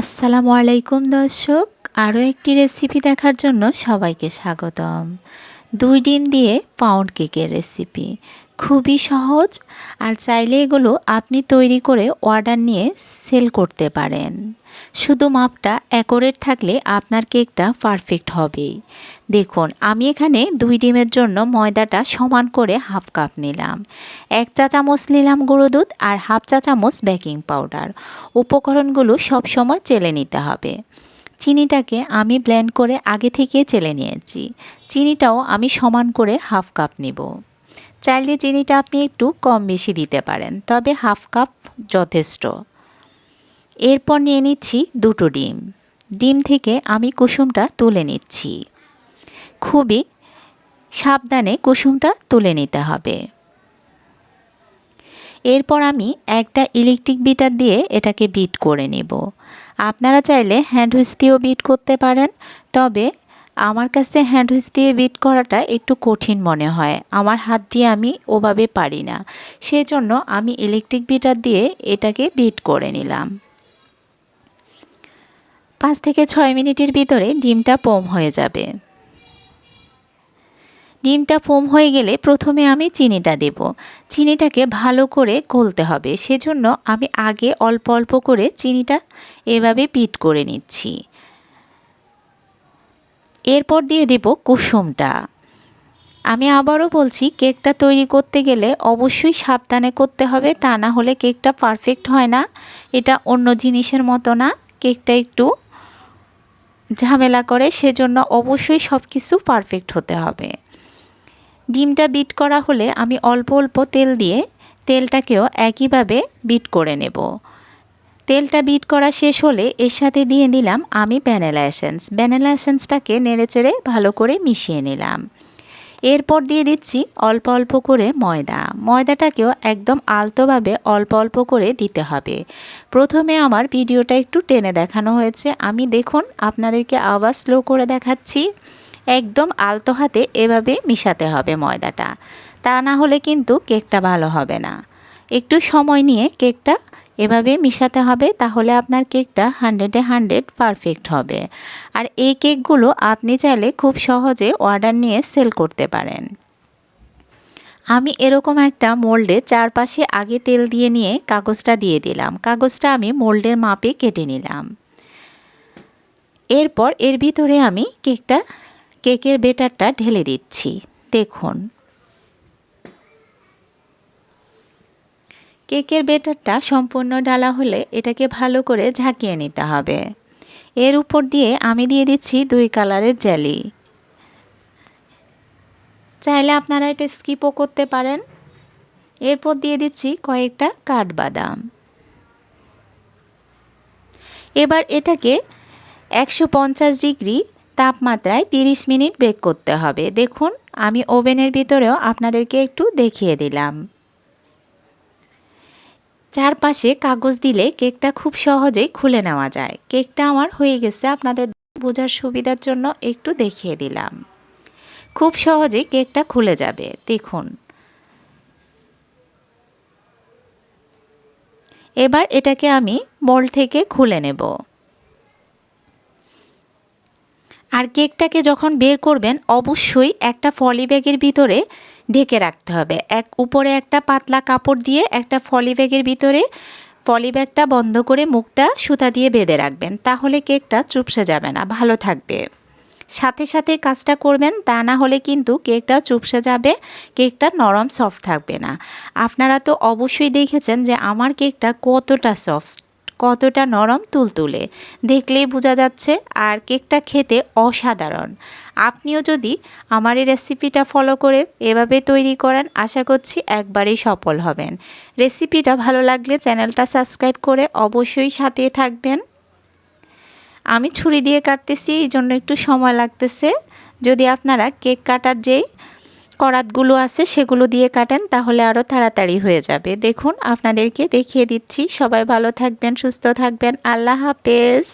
আসসালামু আলাইকুম দর্শক। আরও একটি রেসিপি দেখার জন্য সবাইকে স্বাগতম। দুই ডিম দিয়ে পাউন্ড কেকের রেসিপি খুবই সহজ, আর চাইলে এগুলো আপনি তৈরি করে অর্ডার নিয়ে সেল করতে পারেন। শুধু মাপটা, অ্যাকোরেট থাকলে আপনার কেকটা পারফেক্ট হবেই দেখুন, আমি এখানে দুই ডিমের জন্য ময়দাটা সমান করে হাফ কাপ নিলাম। এক চা চামচ নিলাম গুঁড়ো দুধ আর হাফ চা চামচ বেকিং পাউডার। উপকরণগুলো সব সময় চেলে নিতে হবে। চিনিটাকে আমি ব্লেন্ড করে আগে থেকে চেলে নিয়েছি। চিনিটাও আমি সমান করে হাফ কাপ নিব। চাইলে চিনিটা আপনি একটু কম বেশি দিতে পারেন, তবে হাফ কাপ যথেষ্ট। এরপর নিয়ে নিচ্ছি দুটো ডিম। ডিম থেকে আমি কুসুমটা তুলে নিচ্ছি। খুবই সাবধানে কুসুমটা তুলে নিতে হবে। এরপর আমি একটা ইলেকট্রিক বিটার দিয়ে এটাকে বিট করে নেব। আপনারা চাইলে হ্যান্ড হুইস দিয়েও বিট করতে পারেন, তবে আমার কাছে হ্যান্ড হুইস দিয়ে বিট করাটা একটু কঠিন মনে হয়। আমার হাত দিয়ে আমি ওভাবে পারি না। সেজন্য আমি ইলেকট্রিক বিটার দিয়ে এটাকে বিট করে নিলাম। পাঁচ থেকে ছয় মিনিটের ভিতরে ডিমটা পোম হয়ে যাবে। ডিমটা ফোম হয়ে গেলে প্রথমে আমি চিনিটা দেব। চিনিটাকে ভালো করে গলতে হবে। সেজন্য আমি আগে অল্প অল্প করে চিনিটা এভাবে পিট করে নিচ্ছি। এরপর দিয়ে দেব কুসুমটা। আমি আবারও বলছি, কেকটা তৈরি করতে গেলে অবশ্যই সাবধানে করতে হবে, তা না হলে কেকটা পারফেক্ট হয় না। এটা অন্য জিনিসের মতো না, কেকটা একটু ঝামেলা করে, সেজন্য অবশ্যই সব কিছু পারফেক্ট হতে হবে। ডিমটা বিট করা হলে আমি অল্প অল্প তেল দিয়ে তেলটাকেও একইভাবে বিট করে নেব। তেলটা বিট করা শেষ হলে এর সাথে দিয়ে নিলাম আমি ভ্যানিলা এসেন্স ভ্যানিলা এসেন্সটাকে নেড়েচেড়ে ভালো করে মিশিয়ে নিলাম। এরপর দিয়ে দিচ্ছি অল্প অল্প করে ময়দা। ময়দাটাকেও একদম আলতোভাবে অল্প অল্প করে দিতে হবে। প্রথমে আমার ভিডিওটা একটু টেনে দেখানো হয়েছে। আমি দেখুন আপনাদেরকে আবার স্লো করে দেখাচ্ছি। একদম আলতো হাতে এভাবে মিশাতে হবে ময়দাটা। তা না হলে কিন্তু কেকটা ভালো হবে না। একটু সময় নিয়ে কেকটা এভাবে মিশাতে হবে, তাহলে আপনার কেকটা হান্ড্রেডে হান্ড্রেড পারফেক্ট হবে। আর এই কেকগুলো আপনি চাইলে খুব সহজে অর্ডার নিয়ে সেল করতে পারেন। আমি এরকম একটা মোল্ডে চারপাশে আগে তেল দিয়ে নিয়ে কাগজটা দিয়ে দিলাম। কাগজটা আমি মোল্ডের মাপে কেটে নিলাম। এরপর এর ভিতরে আমি কেকটা, কেকের বেটারটা ঢেলে দিচ্ছি। দেখুন। কেকের বেটারটা সম্পূর্ণ ডালা হলে এটাকে ভালো করে ঝাঁকিয়ে নিতে হবে। এর উপর দিয়ে আমি দিয়ে দিচ্ছি দুই কালারের জেলি। চাইলে আপনারা এটা স্কিপও করতে পারেন। এরপর দিয়ে দিচ্ছি কয়েকটা কাঠবাদাম। এবার এটাকে একশো পঞ্চাশ ডিগ্রি তাপমাত্রায় 30 মিনিট বেক করতে হবে। দেখুন, আমি ওভেনের ভিতরেও আপনাদেরকে একটু দেখিয়ে দিলাম। চারপাশে কাগজ দিলে কেকটা খুব সহজেই খুলে নেওয়া যায়। কেকটা আমার হয়ে গেছে, আপনাদের বোঝার সুবিধার জন্য একটু দেখিয়ে দিলাম। খুব সহজেই কেকটা খুলে যাবে, দেখুন। এবার এটাকে আমি বল থেকে খুলে নেব। আর কেকটাকে যখন বের করবেন, অবশ্যই একটা ফলি ব্যাগের ভিতরে ঢেকে রাখতে হবে। এক উপরে একটা পাতলা কাপড় দিয়ে একটা ফলি ব্যাগের ভিতরে পলি ব্যাগটা বন্ধ করে মুখটা সুতা দিয়ে বেঁধে রাখবেন। তাহলে কেকটা চুপসে যাবে না, ভালো থাকবে। সাথে সাথে কাজটা করবেন, তা না হলে কিন্তু কেকটা চুপসে যাবে, কেকটা নরম সফট থাকবে না। আপনারা তো অবশ্যই দেখেছেন যে আমার কেকটা কতটা সফট। কতটা নরম তুলতুলে। দেখলেই বোঝা যাচ্ছে আর কেকটা খেতে অসাধারণ। আপনিও যদি আমার এই রেসিপিটা ফলো করে এভাবে তৈরি করেন, আশা করছি একবারেই সফল হবেন। রেসিপিটা ভালো লাগলে চ্যানেলটা সাবস্ক্রাইব করে অবশ্যই সাথে থাকবেন। আমি ছুরি দিয়ে কাটতেছি এই জন্য একটু সময় লাগতেছে। যদি আপনারা কেক কাটার যেই করাতগুলো আছে, সেগুলো দিয়ে কাটেন, তাহলে আরও তাড়াতাড়ি হয়ে যাবে। দেখুন, আপনাদেরকে দেখিয়ে দিচ্ছি। সবাই ভালো থাকবেন, সুস্থ থাকবেন। আল্লাহ হাফেজ।